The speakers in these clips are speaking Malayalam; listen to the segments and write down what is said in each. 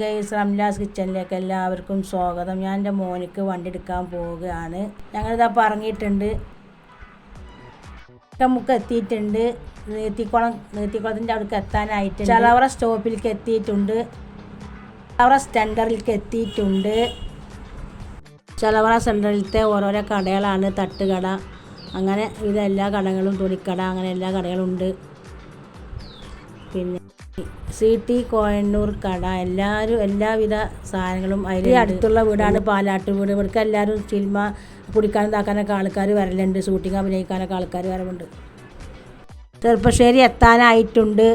ഗൈസ് റംലാസ് കിച്ചണിലേക്ക് എല്ലാവർക്കും സ്വാഗതം. ഞാൻ എന്റെ മോനിക്ക് വണ്ടി എടുക്കാൻ പോവുകയാണ്. ഞങ്ങളിതാ പറഞ്ഞിട്ടുണ്ട് നമുക്ക് എത്തിയിട്ടുണ്ട്. നീത്തിക്കുളം നീത്തിക്കുളത്തിന്റെ അവിടേക്ക് എത്താനായിട്ട് ചലവറ സ്റ്റോപ്പിലേക്ക് എത്തിയിട്ടുണ്ട്. ചലവറ സെന്ററിലേക്ക് എത്തിയിട്ടുണ്ട്. ചലവറ സെന്ററിലത്തെ ഓരോരോ കടകളാണ്. തട്ടുകട അങ്ങനെ ഇതെല്ലാ കടകളും തുണിക്കട അങ്ങനെ എല്ലാ കടകളും ഉണ്ട് പിന്നെ സി ടി കോയന്നൂർ കട എല്ലാവരും എല്ലാവിധ സാധനങ്ങളും അതിൽ അടുത്തുള്ള വീടാണ് പാലാട്ട് വീട്. ഇവിടേക്ക് എല്ലാവരും സിനിമ കുടിക്കാനും ഇതാക്കാനൊക്കെ ആൾക്കാർ വരലുണ്ട്. ഷൂട്ടിംഗ് അഭിനയിക്കാനൊക്കെ ആൾക്കാർ വരവുണ്ട്. ചെറുപ്പശ്ശേരി എത്താനായിട്ടുണ്ട്.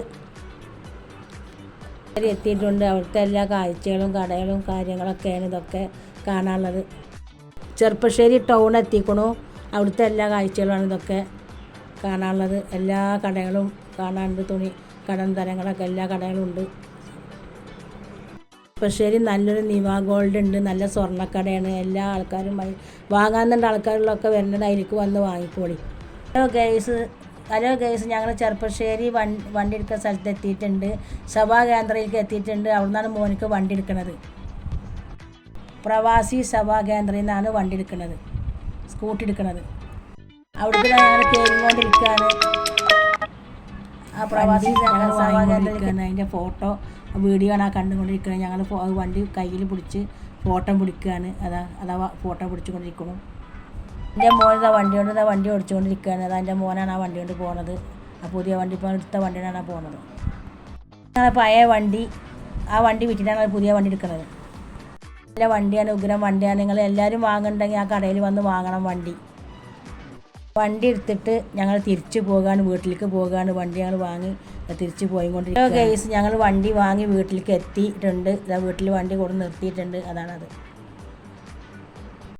എത്തിയിട്ടുണ്ട്. അവിടുത്തെ എല്ലാ കാഴ്ചകളും കടകളും കാര്യങ്ങളൊക്കെയാണ് ഇതൊക്കെ കാണാനുള്ളത്. ചെറുപ്പശ്ശേരി ടൗൺ എത്തിക്കണു. അവിടുത്തെ എല്ലാ കാഴ്ചകളുമാണ് ഇതൊക്കെ കാണാനുള്ളത്. എല്ലാ കടകളും കാണാനുണ്ട് തുണി. കടം തരങ്ങളൊക്കെ എല്ലാ കടകളും ഉണ്ട് പക്ഷേരി നല്ലൊരു നിവ ഗോൾഡ് ഉണ്ട് നല്ല സ്വർണക്കടയാണ്. എല്ലാ ആൾക്കാരും വാങ്ങാൻ തന്നെ ആൾക്കാരിലൊക്കെ വരുന്നതായിരിക്കും വന്ന് വാങ്ങിക്കോളി. ഹലോ ഗൈസ് ഹലോ ഗൈസ് ഞങ്ങൾ ചെറുപ്പശ്ശേരി വണ്ടി വണ്ടി എടുക്കുന്ന സ്ഥലത്ത് എത്തിയിട്ടുണ്ട്. സഭാകേന്ദ്രയിലേക്ക് എത്തിയിട്ടുണ്ട്. അവിടെ നിന്നാണ് മോനിക്ക് വണ്ടി എടുക്കുന്നത് പ്രവാസി സഭാകേന്ദ്രയിൽ നിന്നാണ് വണ്ടി എടുക്കുന്നത് സ്കൂട്ടി എടുക്കുന്നത് അവിടുത്തെ ഞങ്ങൾ കേൾക്കൊണ്ടിരിക്കുകയാണ് ആ പ്രവാസി അതിന്റെ ഫോട്ടോ വീഡിയോ ആണ് ആ കണ്ടുകൊണ്ടിരിക്കുന്നത്. ഞങ്ങൾ വണ്ടി കയ്യിൽ പിടിച്ച് ഫോട്ടോ പിടിക്കുകയാണ് അതാ അതാ ഫോട്ടോ പിടിച്ചുകൊണ്ടിരിക്കുന്നു. എന്റെ മോൻ വണ്ടി കൊണ്ട് ഇതാ വണ്ടി ഓടിച്ചുകൊണ്ടിരിക്കുകയാണ്. അതാ എന്റെ മോനാണ് ആ വണ്ടി കൊണ്ട് പോണത്. ആ പുതിയ വണ്ടി ഇപ്പോൾ എടുത്ത വണ്ടിയാണ് പോണത്. ഞങ്ങളെ പഴയ വണ്ടി ആ വണ്ടി വിറ്റിട്ടാണ് പുതിയ വണ്ടി എടുക്കുന്നത്. നല്ല വണ്ടിയാണ് ഉഗ്രം വണ്ടിയാണ്. നിങ്ങൾ എല്ലാവരും വാങ്ങുന്നുണ്ടെങ്കിൽ ആ കടയിൽ വന്ന് വാങ്ങണം വണ്ടി. വണ്ടി എടുത്തിട്ട് ഞങ്ങൾ തിരിച്ചു പോകാണ് വീട്ടിലേക്ക് പോകാണ്. വണ്ടി ഞങ്ങൾ വാങ്ങി തിരിച്ചു പോയിക്കൊണ്ടിരിക്കുക കേസ് ഞങ്ങൾ വണ്ടി വാങ്ങി വീട്ടിലേക്ക് എത്തിയിട്ടുണ്ട്. ഇതാ വീട്ടിൽ വണ്ടി കൊണ്ട് നിർത്തിയിട്ടുണ്ട്. അതാണത്